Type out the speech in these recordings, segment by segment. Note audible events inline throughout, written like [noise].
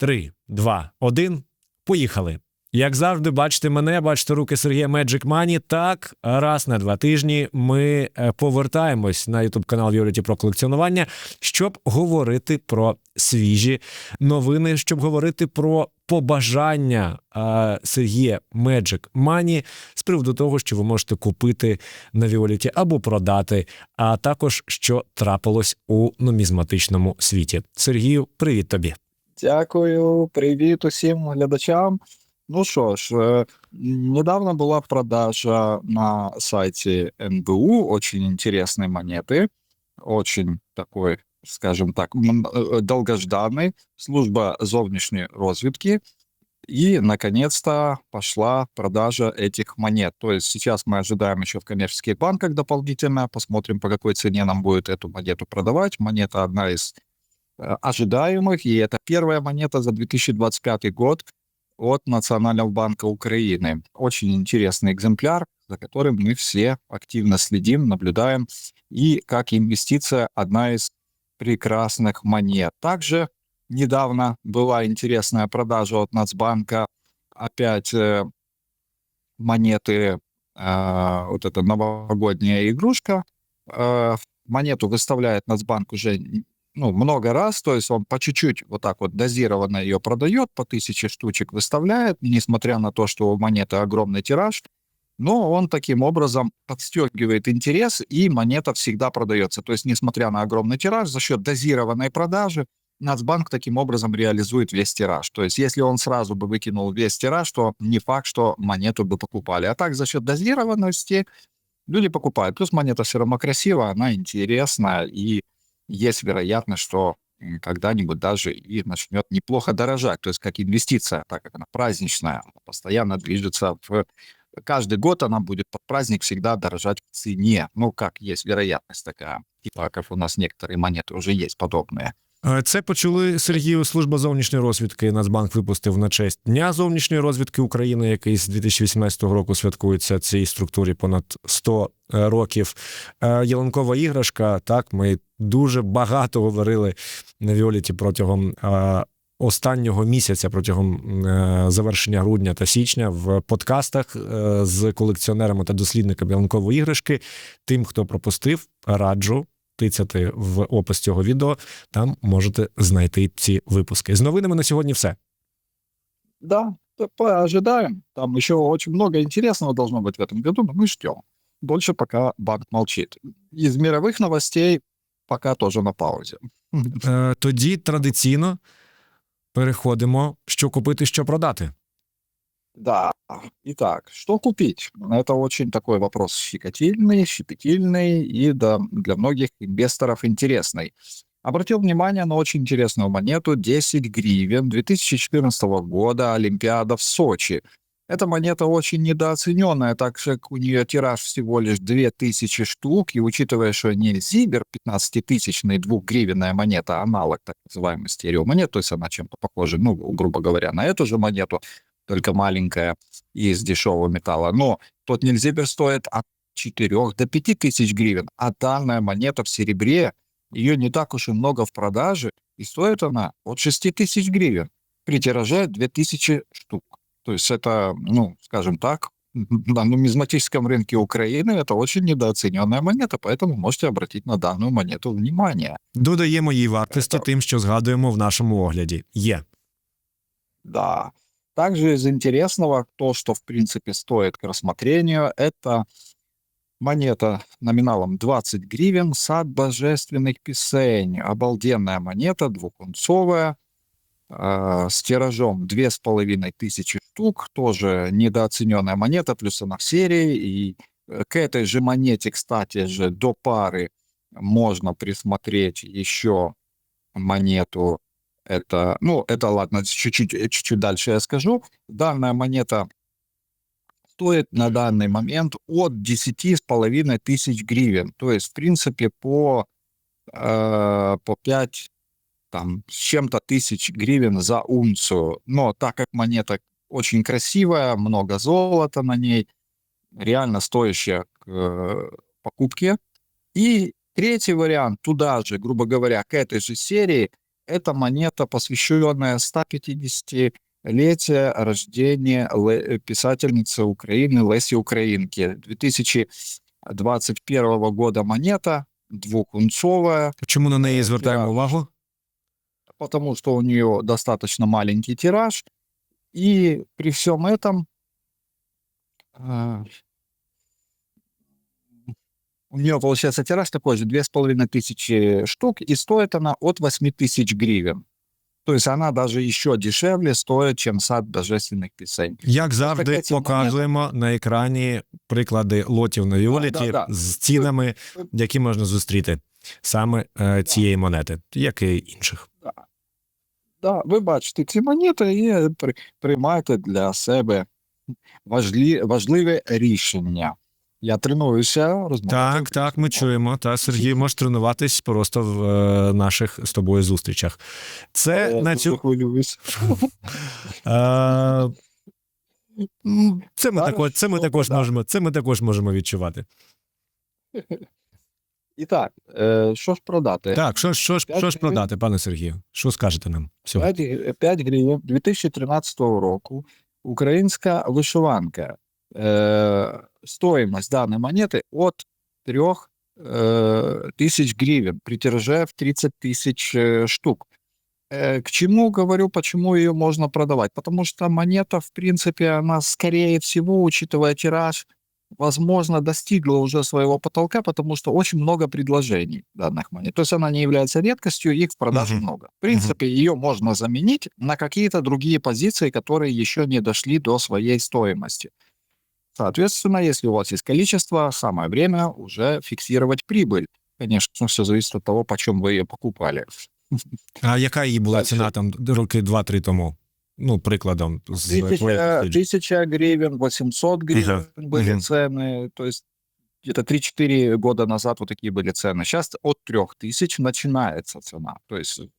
Три, два, один. Поїхали. Як завжди, бачите мене, бачите руки Сергія Magic Money. Так, раз на два тижні ми е, повертаємось на youtube канал Віоліті про колекціонування, щоб говорити про свіжі новини, щоб говорити про побажання е, Сергія Magic Money з приводу того, що ви можете купити на Віоліті або продати, а також що трапилось у нумізматичному світі. Сергію, привіт тобі. Дякую, привіт усім глядачам. Ну що ж, е, недавно была продажа на сайте НБУ очень интересной монеты, очень такой, скажем так, м, э, долгожданной, служба зовнішньої розвідки. И, наконец-то, пошла продажа этих монет. То есть сейчас мы ожидаем еще в коммерческих банках дополнительно, посмотрим, по какой цене нам будет эту монету продавать. Монета одна из э, ожидаемых, и это первая монета за 2025 год от Национального банка Украины. Очень интересный экземпляр, за которым мы все активно следим, наблюдаем. И как инвестиция одна из прекрасных монет. Также недавно была интересная продажа от Нацбанка. Опять э, монеты, э, вот эта новогодняя игрушка. Э, монету выставляет Нацбанк уже ну, много раз, то есть он по чуть-чуть вот так вот дозированно ее продает, по тысяче штучек выставляет, несмотря на то, что у монеты огромный тираж, но он таким образом подстегивает интерес, и монета всегда продается. То есть, несмотря на огромный тираж, за счет дозированной продажи Нацбанк таким образом реализует весь тираж. То есть, если он сразу бы выкинул весь тираж, то не факт, что монету бы покупали. А так, за счет дозированности люди покупают. Плюс монета все равно красивая, она интересная, и есть вероятность, что когда-нибудь даже и начнет неплохо дорожать. То есть как инвестиция, так как она праздничная, она постоянно движется в... Каждый год она будет под праздник всегда дорожать в цене. Ну, как есть вероятность такая. Типа, как у нас некоторые монеты уже есть подобные. Е, Це почули Сергію. Служба зовнішньої розвідки. Нацбанк випустив на честь Дня зовнішньої розвідки України, який з 2018 року святкується цій структурі понад 100 е, років. Е, Ялинкова іграшка. Так, ми дуже багато говорили на Віоліті протягом. е, Останнього місяця протягом е, завершення грудня та січня в подкастах е, з колекціонерами та дослідниками ялинкової іграшки. Тим, хто пропустив, раджу тицяти в опис цього відео. Там можете знайти ці випуски. З новинами на сьогодні все. Да, п- ожидаем. Там еще очень много интересного должно быть в этом году, но мы ждем. Больше пока банк молчит. Из мировых новостей пока тоже на паузе. Е, [laughs] тоді традиційно переходимо, що купити, що продати. Да. Итак, что купить? Это очень такой вопрос щекотильный, щепетильный и да, для многих инвесторов интересный. Обратил внимание на очень интересную монету 10 гривен 2014 года Олимпиада в Сочи. Эта монета очень недооцененная, так как у нее тираж всего лишь 2000 штук, и учитывая, что не Зибер 15-тысячная 2-гривенная монета, аналог так называемой стереомонет, то есть она чем-то похожа, ну, грубо говоря, на эту же монету, только маленькая и из дешевого металла. Но тот Нильзибер стоит от 4 до 5 тысяч гривен, а данная монета в серебре, ее не так уж и много в продаже, и стоит она от 6 тысяч гривен при тираже 2000 штук. То есть это, ну, скажем так, на [laughs] нумизматическом рынке Украины это очень недооцененная монета, поэтому можете обратить на данную монету внимание. Додаємо їй вартості Так. тим, що згадуємо в нашому огляді. Є. Да. Также из интересного, то, что в принципе стоит к рассмотрению, это монета номиналом 20 гривен «Сад божественных песень». Обалденная монета, двухунцовая, э, с тиражом 2500 штук, тоже недооцененная монета, плюс она в серии. И э, к этой же монете, кстати же, до пары можно присмотреть еще монету это, ну, это ладно, чуть-чуть, э, чуть-чуть дальше я скажу. Данная монета стоит на данный момент от 10 с половиной тысяч гривен. То есть, в принципе, по, э, по 5 там, с чем-то тысяч гривен за унцию. Но так как монета очень красивая, много золота на ней, реально стоящая к э, покупке. И третий вариант, туда же, грубо говоря, к этой же серии, это монета, посвященная 150-летию рождения ле- писательницы Украины Леси Украинки. 2021 года монета, двухунцовая, Чому на неї Е, звертаємо тираж. увагу? потому что у нее достаточно маленький тираж. И при всем этом а, у нее получается тираж такой же, две с половиной тысячи штук, и стоит она от 8 тысяч гривен. То есть она даже еще дешевле стоит, чем сад божественных песен. Як завжди, таке ці показуємо на екрані приклади лотів на Віоліті да, да. з цінами, які можна зустріти саме е, цієї монети, як і інших. Да, ви бачите ці монети і при, приймайте для себе важлі, важливе рішення. Я тренуюся розмовляти. Так, так, ми чуємо. Та Сергій може тренуватись просто в е, наших з тобою зустрічах. Це Я на цю хвилююсь. [laughs] е, це ми Зараз також, це ми що також можемо. Це ми також можемо відчувати. І так, е, що ж продати? Так, що ж, що ж, що ж продати, пане Сергію? Що скажете нам сьогодні? 5, 5 гривень 2013 року українська вишиванка. Е, стоимость данной монеты от 3 э, тысяч гривен при тираже в 30 тысяч э, штук. Э, к чему говорю, почему ее можно продавать? Потому что монета, в принципе, она, скорее всего, учитывая тираж, возможно, достигла уже своего потолка, потому что очень много предложений данных монет. То есть она не является редкостью, их в продаже Мгм. много. В принципе, ее можно заменить на какие-то другие позиции, которые еще не дошли до своей стоимости. Соответственно, если у вас есть количество, самое время уже фиксировать прибыль. Конечно, все зависит от того, почем вы ее покупали. А яка її була Дальше. ціна там роки два-три тому? Ну, прикладом, з твоїх Тысяча, досліджень. тысяча гривен, 800 гривен были Мгм. цены. То есть где-то 3-4 года назад вот такие были цены. Сейчас от 3000 начинается цена. То есть, в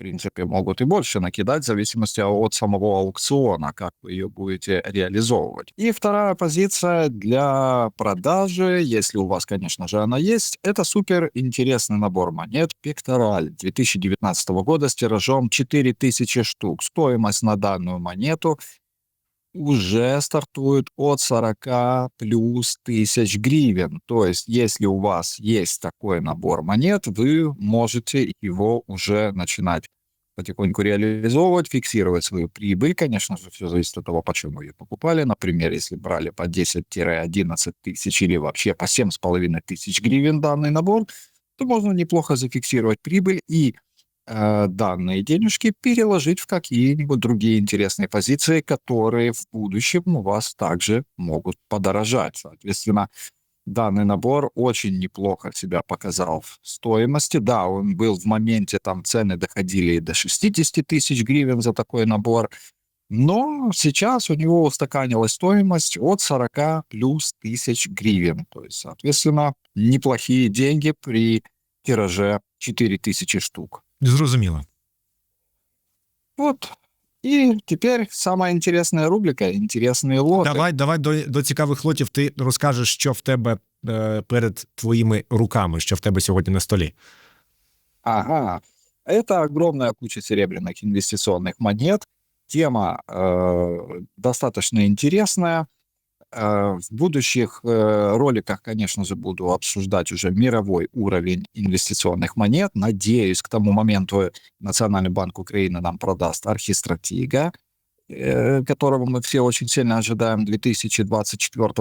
принципе, могут и больше накидать в зависимости от самого аукциона, как вы ее будете реализовывать. И вторая позиция для продажи, если у вас, конечно же, она есть, это супер интересный набор монет Пектораль 2019 года с тиражом 4000 штук. Стоимость на данную монету уже стартует от 40 плюс тысяч гривен. То есть, если у вас есть такой набор монет, вы можете его уже начинать потихоньку реализовывать, фиксировать свою прибыль. Конечно же, все зависит от того, почему ее покупали. Например, если брали по 10-11 тысяч или вообще по 7,5 тысяч гривен данный набор, то можно неплохо зафиксировать прибыль и данные денежки переложить в какие-нибудь другие интересные позиции, которые в будущем у вас также могут подорожать. Соответственно, данный набор очень неплохо себя показал в стоимости. Да, он был в моменте, там цены доходили до 60 тысяч гривен за такой набор, но сейчас у него устаканилась стоимость от 40 плюс тысяч гривен. То есть, соответственно, неплохие деньги при тираже 4000 штук. Зрозуміло. Вот. И теперь самая интересная рубрика, интересные лоты. Давай, давай до, до цікавих лотів ти розкажеш, що в тебе е, перед твоїми руками, що в тебе сьогодні на столі. Ага. Это огромная куча серебряных инвестиционных монет. Тема э, достаточно интересная. Э, в будущих э, роликах, конечно же, буду обсуждать уже мировой уровень инвестиционных монет. Надеюсь, к тому моменту Национальный банк Украины нам продаст архистратига, э, которого мы все очень сильно ожидаем 2024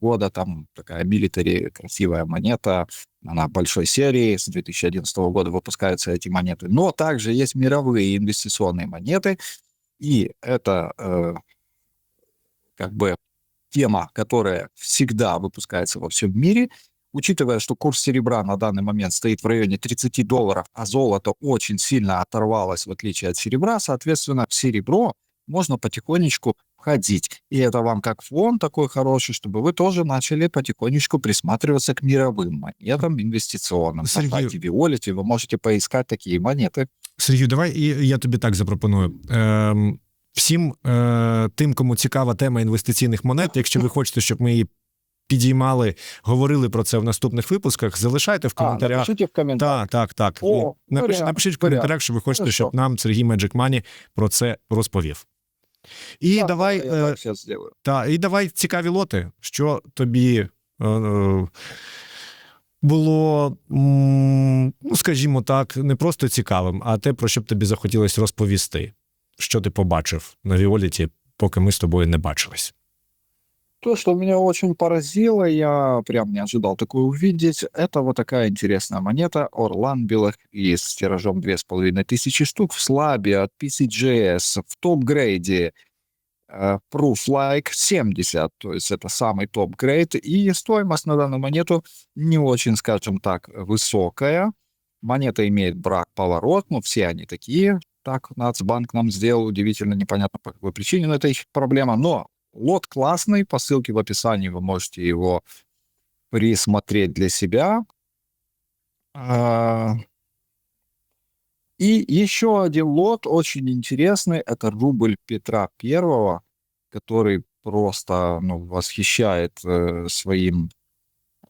года. Там такая милитари, красивая монета, она большой серии, с 2011 года выпускаются эти монеты. Но также есть мировые инвестиционные монеты, и это э, как бы тема, которая всегда выпускается во всем мире. Учитывая, что курс серебра на данный момент стоит в районе 30 долларов, а золото очень сильно оторвалось в отличие от серебра, соответственно, в серебро можно потихонечку входить. И это вам как фон такой хороший, чтобы вы тоже начали потихонечку присматриваться к мировым монетам инвестиционным. На Сергей- сайте Violet вы можете поискать такие монеты. Сергію, давай і я тобі так запропоную. Ем, всім е, тим, кому цікава тема інвестиційних монет, якщо ви хочете, щоб ми її підіймали, говорили про це в наступних випусках. Залишайте в А, коментарях. напишите в комментариях. Так, так, так. О, Напиш, напишіть в коментарях, що ви хочете, Хорошо. щоб нам Сергій Magic Money про це розповів. І Да, давай, я е, так та, і давай цікаві лоти, що тобі е, було, ну, скажімо так, не просто цікавим, а те, про що б тобі захотілося розповісти, що ти побачив на Віоліті, поки ми з тобою не бачились. То, что меня очень поразило, я прям не ожидал такое увидеть, это вот такая интересная монета Орлан Белых с тиражом 2500 штук в слабе от PCGS в топ-грейде э, Proof Like 70, то есть это самый топ-грейд, и стоимость на данную монету не очень, скажем так, высокая. Монета имеет брак-поворот, но все они такие. так Нацбанк нам сделал, удивительно, непонятно по какой причине, но это их проблема. Но лот классный, по ссылке в описании вы можете его присмотреть для себя. А, И еще один лот очень интересный, это рубль Петра Первого, который просто ну, восхищает э, своим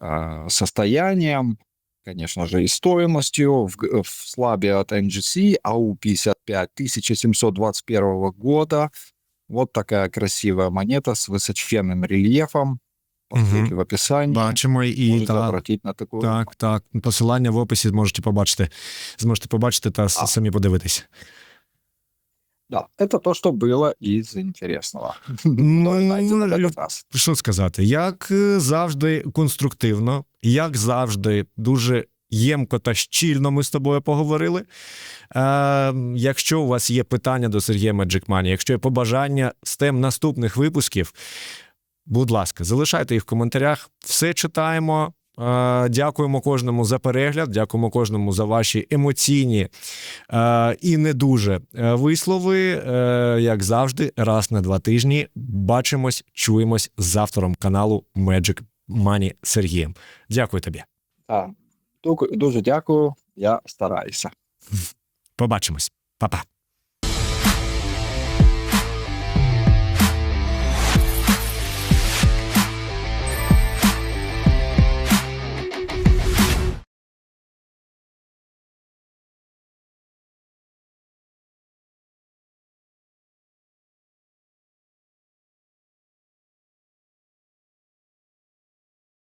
а, состоянием, конечно же, и стоимостью в, г- в слабе от NGC, АУ-55 1721 года. Вот такая красивая монета с высоченным рельефом. по Мгм. ссылке в описании. Бачимо і Можете та, обратить на такую. так, так. Посилання в описі зможете побачити. Зможете побачити та с- А. самі подивитись. Да, это то, что было из интересного. Ну, Знаете, ну, в этот раз. що сказати, як е, завжди конструктивно, як завжди, дуже ємко та щільно ми з тобою поговорили. Е, якщо у вас є питання до Сергія Magic Money, якщо є побажання з тем наступних випусків, будь ласка, залишайте їх в коментарях. Все читаємо. Е, Дякуємо кожному за перегляд, дякуємо кожному за ваші емоційні е, і не дуже е, вислови. Як завжди, раз на два тижні бачимось, чуємось з автором каналу Magic Money Сергієм. Дякую тобі. Дуже- Дуже дякую, я стараюся. Побачимось. Па-па.